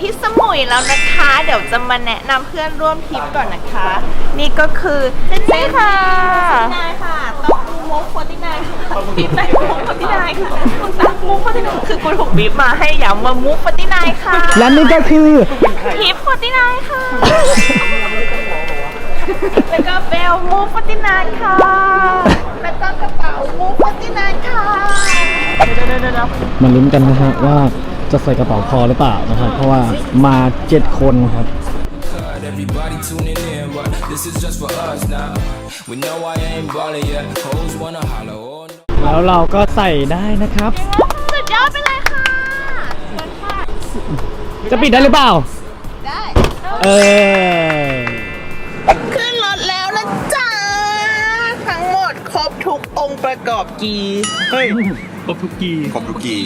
ที่สมุยแล้วนะคะ เดี๋ยวจะมาแนะนำเพื่อนร่วมทริปก่อนนะคะ นี่ก็คือเจนนี่ค่ะนายค่ะต้องกูโมกโฟตินายค่ะบีบนายโมกโฟตินายค่ะคุณตามูกโฟตินายคือกูถูกบีบมาให้ย้ำว่ามูกโฟตินายค่ะและนี่ก็คือทิปโฟตินายค่ะแล้วก็เบลมูกโฟตินายค่ะ แล้วก็กระเป๋ามูกโฟตินายค่ะ มาลุ้นกันนะฮะว่า จะใส่กระเป๋าคอหรือเปล่านะครับ เพราะว่ามาเจ็ดคนครับ cut. Everybody tuning in, but this is just for us now. We know I ain't ballin' yet. Hoes wanna holler. Oh, no. แล้วเราก็ใส่ได้นะครับ สุดยอดไปเลยค่ะเชิญค่ะ จะปิดได้หรือเปล่า ได้ เออ ขึ้นรถแล้วนะจ๊ะ ทั้งหมดครบทุกองค์ประกอบกีเฮ้ยค รบทุกกีครบทุกกี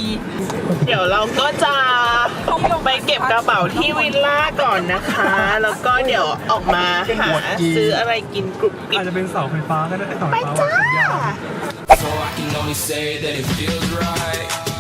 เดี๋ยวเราก็จะไปเก็บกระเป๋าที่วิลล่าก่อนนะคะ แล้วก็เดี๋ยวออกมาหาซื้ออะไรกินกรุบกริบอาจจะเป็นเสาไฟฟ้าก็ได้เสาไปไฟฟ้าจ้า So I can only say that it feels right.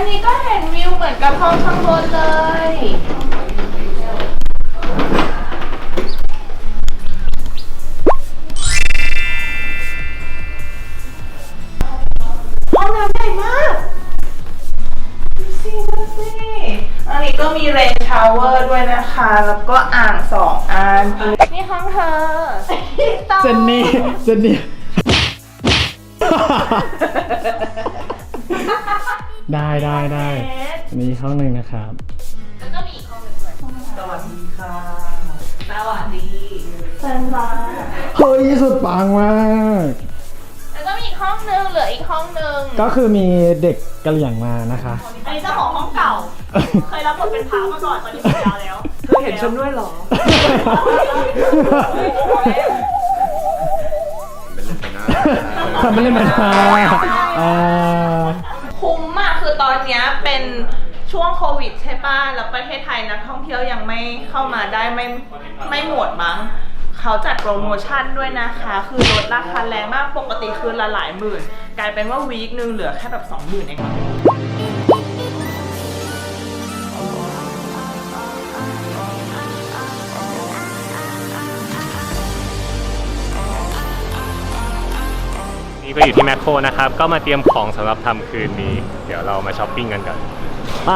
อันนี้ก็เห็นวิวเหมือนกับห้องข้างบนเลย ห้องน้ำใหญ่มากดูสิดูสิอันนี้ก็มีเรนชาวเวอร์ด้วยนะคะ แล้วก็อ่างสองอัน นี่ห้องเธอ เจนนี่ เจนนี่ ได้ได้ได้อันนี้ห้องหนึ่งนะครับ แล้วก็มีอีกห้องหนึ่งด้วยสวัสดีค่ะสวัสดีเชิญมาเฮ้ยสุดปังมาก แล้วก็มีอีกห้องหนึงเหลืออีกห้องหนึงก็คือมีเด็กกะเหรี่ยงมานะคะ อันนี้เจ้าของห้องเก่า เคยรับบทเป็นพระมาก่อนตอนนี้เป็นยาแล้วเคยเห็นฉันด้วยหรอ ทำไม่เล่นมันมาอ่าคุ้มมากคื อตอนเนี้ยเป็นช่วงโควิดใช่ป่ะ แล้วประเทศไทยนักท่องเที่ยวยังไม่เข้ามาได้ไม่ไม่หมดมั้ง เขาจัดโปรโมชั่นด้วยนะคะ คือลดราคาแรงมาก ปกติคือละหลายหมื่น กลายเป็นว่าวีคนึงเหลือแค่แบบสองหมื่นเองมั้ง ก็อยู่ที่แมคโครนะครับ ก็มาเตรียมของสำหรับทำคืนนี้ เดี๋ยวเรามาช้อปปิ้งกันกันไป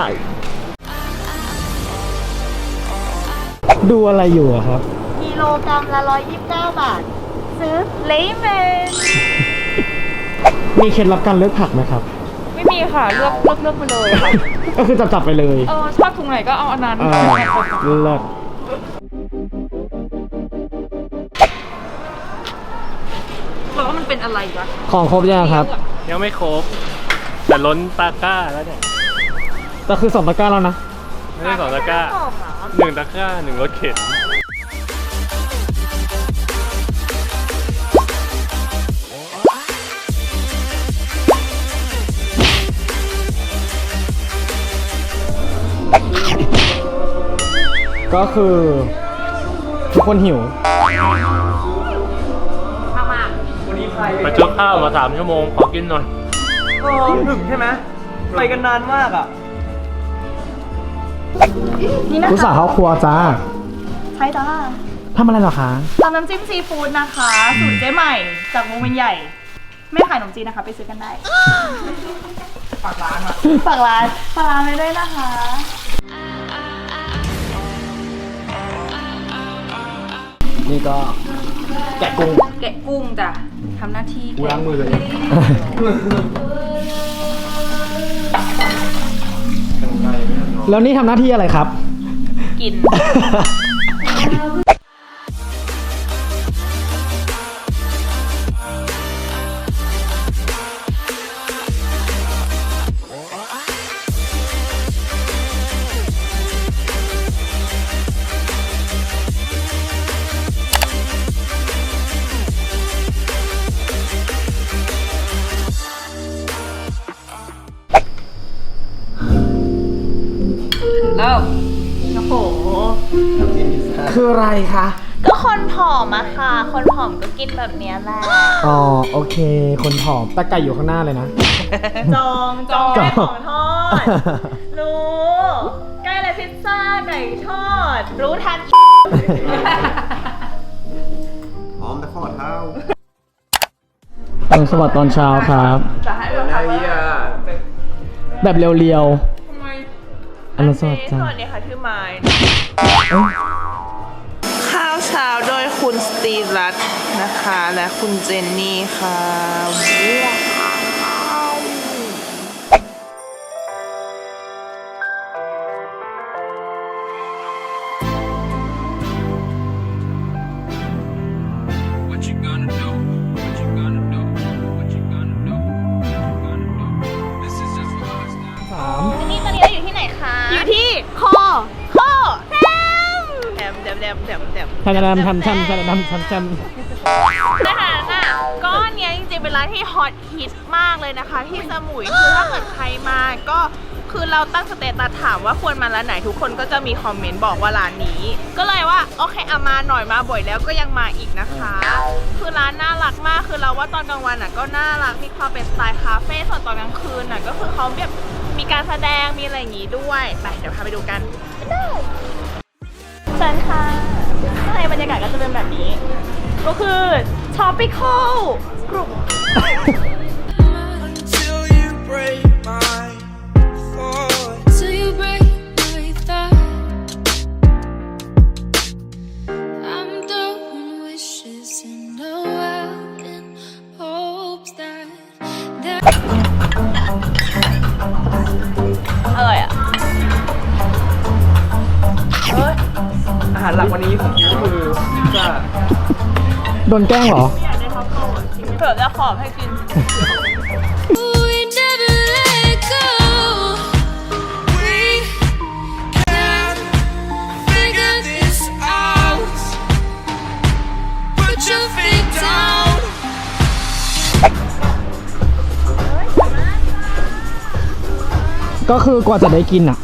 ดูอะไรอยู่อะครับ กิโลกรัมละ 129 บาท ซื้อเลเมนมีเคล็ดลับการเลือกผักไหมครับ ไม่มีค่ะ เลือกเลือกเลือกไปเลยค่ะ ก็คือจับจับๆไปเลยเออชอบถุงไหนก็เอาอันนั้น เออเลิศ เป็นอะไรวะของครบยังครับ ยังไม่ครบ แต่ล้นตะกร้าแล้วเนี่ยก็คือสองตะกร้าแล้วนะ ไม่ใช่สองตะกร้าหนึ่งตะกร้าหนึ่งรถเข็นก็คือ ทุกคนหิวไปจุด ข้าวมาสามชั่วโมง ขอกินหน่อยเออถึงใช่ไหมไปกันนานมากอะ นี่นะรู้สาคะวเครัวจ้าใช่จ้าทำอะไรเหรอคะทำน้ำจิ้มซีฟู้ดนะคะ สูตรเจ๊ใหม่ จากวงเวียนใหญ่ ไม่ขายขนมจีนนะคะ ไปซื้อกันได้ ฝากร้านอะฝากร้านไว้ด้วยนะคะ นี่ก็แกะกุ้งแกะกุ้งจ้ะ ทำหน้าที่แทนล้างมือเลยแล้วนี่ทำหน้าที่อะไรครับ กิน ออะไรคะ ก็คนผอมอะค่ะ คนผอมก็กินแบบเนี้ยแหละอ๋อโอเค คนผอมแต่ไก่อยู่ข้างหน้าเลยนะ จองจองจองไก่ของทอด รู้ไก่อะไรพิซซ่าไก่ทอด รู้ทันหอมแต่ข้อเท้าตอนสวัสดีตอนเช้าครับจะให้แบบไอ้ยาแบบเรียวทำไมๆอรุณสวัสดิ์สจ้าวัสดีค่ะชื่อไมล์ข้าวเช้าโดยคุณสตีรัตนะคะ และคุณเจนนี่ค่ะ ทำทำทำทำทำทำทำทำนะคะน่ะก็เนี้ยจริงๆเป็นร้านที่ฮอตฮิตมากเลยนะคะ ที่สมุยคือถ้าเกิดใครมาก็คือเราตั้งสเตตัสถามว่าควรมาร้านไหนทุกคนก็จะมีคอมเมนต์บอกว่าร้านนี้ ก็เลยว่าโอเคเอามาหน่อยมาบ่อยแล้วก็ยังมาอีกนะคะ คือร้านน่ารักมากคือเราว่าตอนกลางวันอะก็น่ารักมีความเป็นสไตล์คาเฟ่ส่วนตอนกลางคืนอะก็คือเขาแบบมีการแสดงมีอะไรอย่างงี้ด้วยไปเดี๋ยวพาไปดูกันเชิญค่ะ ข้างในบรรยากาศก็จะเป็นแบบนี้ ก็คือ tropical กรุบ โดนแกล้งเหรอ เผื่อจะขอบให้กิน we never let go. we can figure this out. Put your feet down. ก็คือกว่าจะได้กินอะ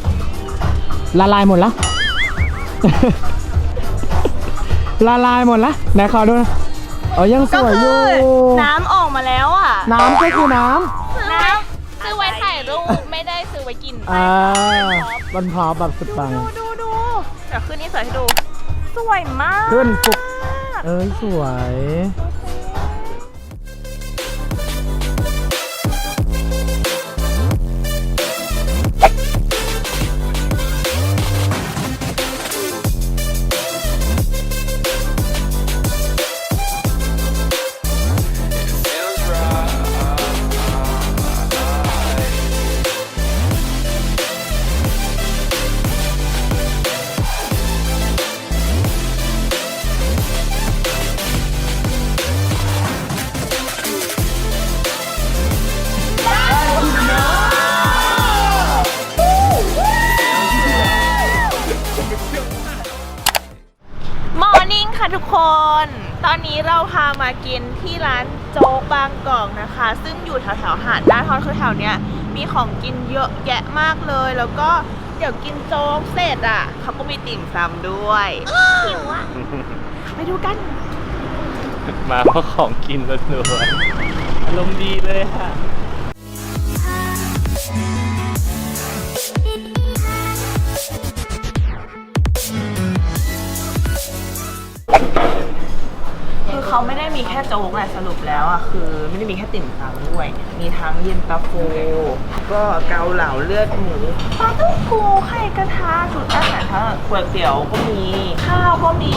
ละลายหมดละ ละลายหมดละไหนขอดูนะ อ๋อยังสก็วยอคืยู่ อน้ำออกมาแล้วอะ น้ำก็คือน้น้ำซื้อไว้ถ่ายรูปไม่ได้ซื้อไว้กินำอ่าบันพอแบบสุดปัง ดูดูดูเดี๋ยวขึ้นนี่สวยให้ดู สวยมาก ขึ้นปุ๊บ เอ้ยสวย Feels อนนี้เราพามากินที่ร้านโจ๊กบางกอกนะคะ ซึ่งอยู่แถวแถวๆหาดหน้าทอนคือแถวเนี้ยมีของกินเยอะแยะมากเลย แล้วก็เดี๋ยวกินโจ๊กเสร็จอะเขาก็มีติ่มซำด้วยหิวอะไปดูกัน มาเพราะของกินล้วนๆอารมณ์ดีเลยค่ะ ค่โจ๊กแหละสรุปแล้วอะคือไม่ได้มีแค่ติ่มซำด้วย มีทั้งเย็นตาโฟก็เกาเหลาเลือดหมูปลาต้องโกไข่กระทะชุดอาหารทั้งก๋วยเตี๋ยวก็มี ข้าวก็มี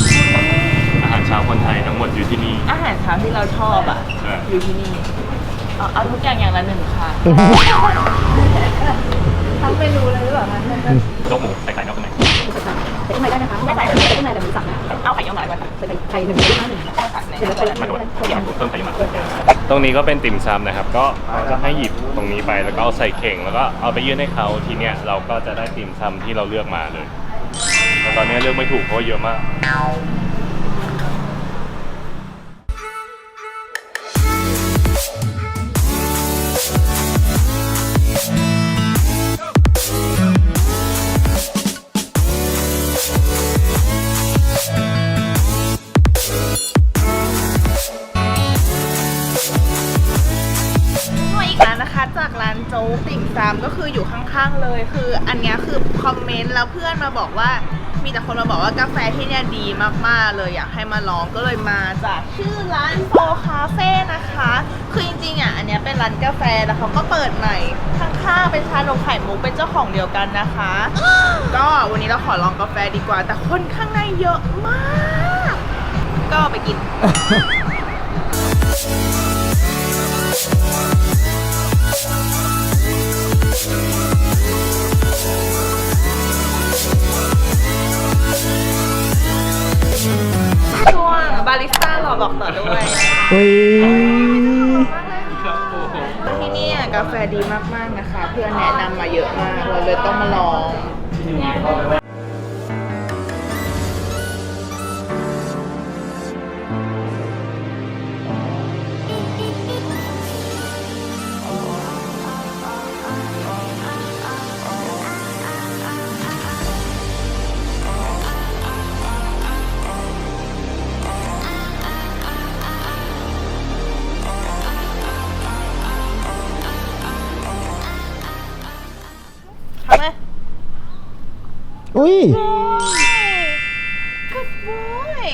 อืมเช้าคนไทยทั้งหมดอยู่ที่นี่ อาหารเช้าที่เราชอบอะ ใช่ อยู่ที่นี่เอาเอาทุกอย่างอย่างละหนึ่งค่ะ ทั้งเมนูเลยหรือเปล่าคะโจ๊กหมูใส่ไข่ ส่ข้างในได้นะคะไม่ใส่ข้างในแต่หมูสับนะเอาไข่ยองอะไรก่อนใส่ไข่หนึ่งหรือห้าหนึ่งได้ค่ะไหนเดี๋ยวเรามาใส่โดนเพิ่มไข่มาตรงนี้ก็เป็นติ่มซำนะครับ ก็เขาจะให้หยิบตรงนี้ไปแล้วก็เอาใส่เข่ง แล้วก็เอาไปยื่นให้เขาทีเนี้ยเราก็จะได้ติ่มซำที่เราเลือกมาเลยแต่ตอนนี้เลือกไม่ถูกเพราะเยอะมาก ข้างเลย คืออันเนี้ยคือคอมเมนต์แล้วเพื่อนมาบอกว่า มีแต่คนมาบอกว่ากาแฟที่เนี่ยดีมากๆเลยอยากให้มาลองก็เลยมาจากชื่อร้านโฟคาเฟ่นะคะ คือจริงๆอะอันเนี้ยเป็นร้านกาแฟแล้วเขาก็เปิดใหม่ข้างๆเป็นชานมไข่มุกเป็นเจ้าของเดียวกันนะคะ ก็วันนี้เราขอลองกาแฟดีกว่า แต่คนข้างในเยอะมาก ก็ไปกินาริสต้ารอบอกต่อด้วยอุ้ยที่นี่กาแฟดีมากๆนะคะ เพื่อนแนะนำมาเยอะมาก เราเลยต้องมาลอง ย Good boy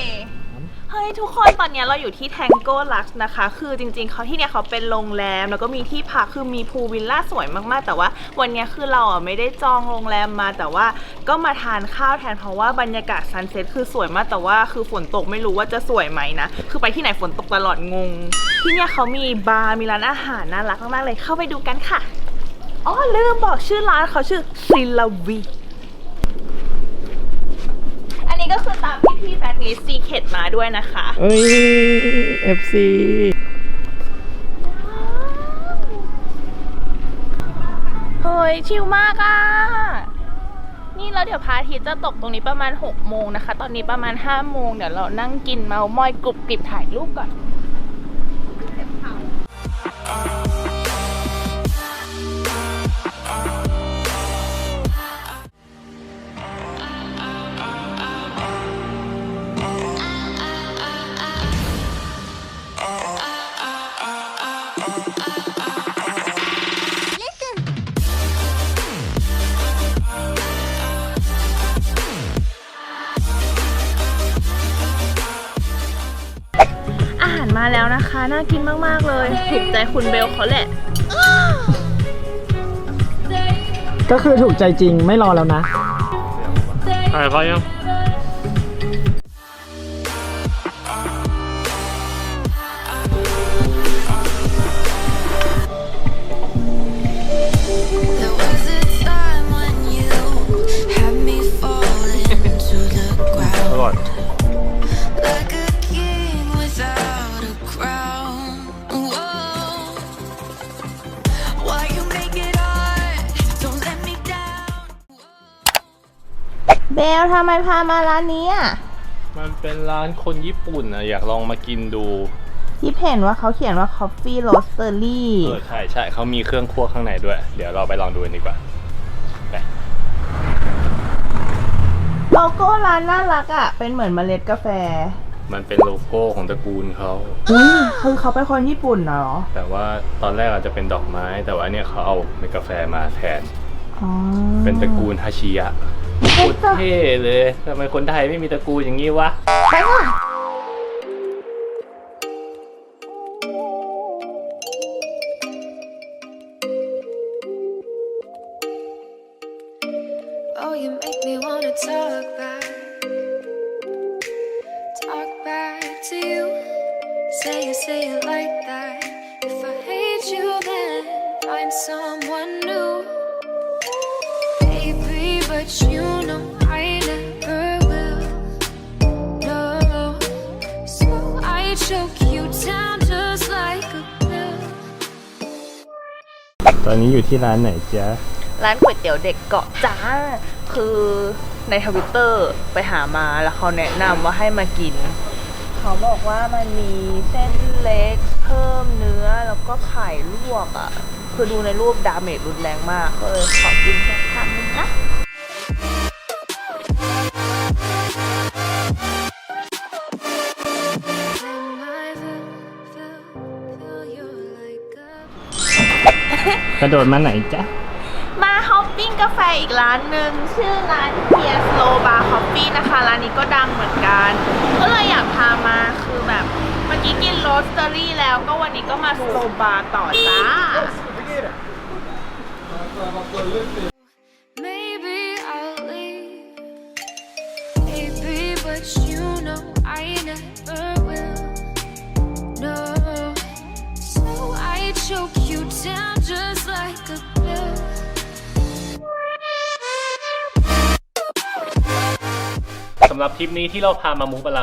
เฮ้ยทุกคนตอนเนี้ยเราอยู่ที่ Tango Lux นะคะ คือจริงๆเขาที่เนี่ยเขาเป็นโรงแรม แล้วก็มีที่พักคือมีพูลวิลล่าสวยมากๆ แต่ว่าวันเนี้ยคือเราอะไม่ได้จองโรงแรมมา แต่ว่าก็มาทานข้าวแทนเพราะว่าบรรยากาศซันเซ็ตคือสวยมากแต่ว่าคือฝนตกไม่รู้ว่าจะสวยไหมนะ คือไปที่ไหนฝนตกตลอดงง ที่เนี่ยเขามีบาร์มีร้านอาหารน่ารักมากๆเลยเข้าไปดูกันค่ะอ๋อลืมบอกชื่อร้านเขาชื่อซิลาวี อันนี้ก็คือ ตามที่พี่แบทนี้ซีเคดมาด้วยนะคะ เอ้ย FC เฮ้ย ชิลมากอะ นี่แล้วเดี๋ยวพระอาทิตย์จะตกตรงนี้ประมาณ6โมงนะคะ ตอนนี้ประมาณ5โมงเดี๋ยวเรานั่งกินเมามอยกรุบกริบถ่ายรูปก่อน แล้วนะคะ น่ากินมากๆเลย ถูกใจคุณเบลเขาแหละ ก็คือถูกใจจริงไม่รอแล้วนะ ถ่ายพอยัง ไมพามาร้านนี้อะ มันเป็นร้านคนญี่ปุ่นนะอยากลองมากินดูที่เห็นว่าเขาเขียนว่า Coffee Roastery เออใช่ใช่เขามีเครื่องคั่วข้างในด้วย เดี๋ยวเราไปลองดูกันดีกว่าไปโลโก้ร้านน่ารักอะ เป็นเหมือนเมล็ดกาแฟ มันเป็นโลโก้ของตระกูลเขาอุ้ยคือเขาเป็นคนญี่ปุ่นเหรอ แต่ว่าตอนแรกอาจจะเป็นดอกไม้ แต่ว่าเนี่ยเขาเอาเป็นกาแฟมาแทนอ๋อเป็นตระกูลฮาชิยะ โคตรเท่เลยทำไมคนไทยไม่มีตระกูลอย่างนี้วะ ไปค่ะ Oh, ตอนนี้อยู่ที่ร้านไหนจ๊ะ ร้านก๋วยเตี๋ยวเด็กเกาะจ้า คือในทวิตเตอร์ไปหามาแล้วเขาแนะนำว่าให้มากิน เขาบอกว่ามันมีเส้นเล็กเพิ่มเนื้อแล้วก็ไข่ลวกอะ่ะ คือดูในรูปดาเมจรุนแรงมาก ก็เลยขอกินสักคำนึงนะ กระโดดมาไหนจ๊ะ มาฮอปปิ้งกาแฟอีกร้านหนึ่งชื่อร้านเทียสโลบาร์ฮอปปี้นะคะ ร้านนี้ก็ดังเหมือนกัน ก็เลยอยากพามาคือแบบเมื่อกี้กินโรสเตอรี่แล้วก็วันนี้ก็มาสโลบาร์ต่อจ้าำหรับทริปนี้ที่เราพามามูปลา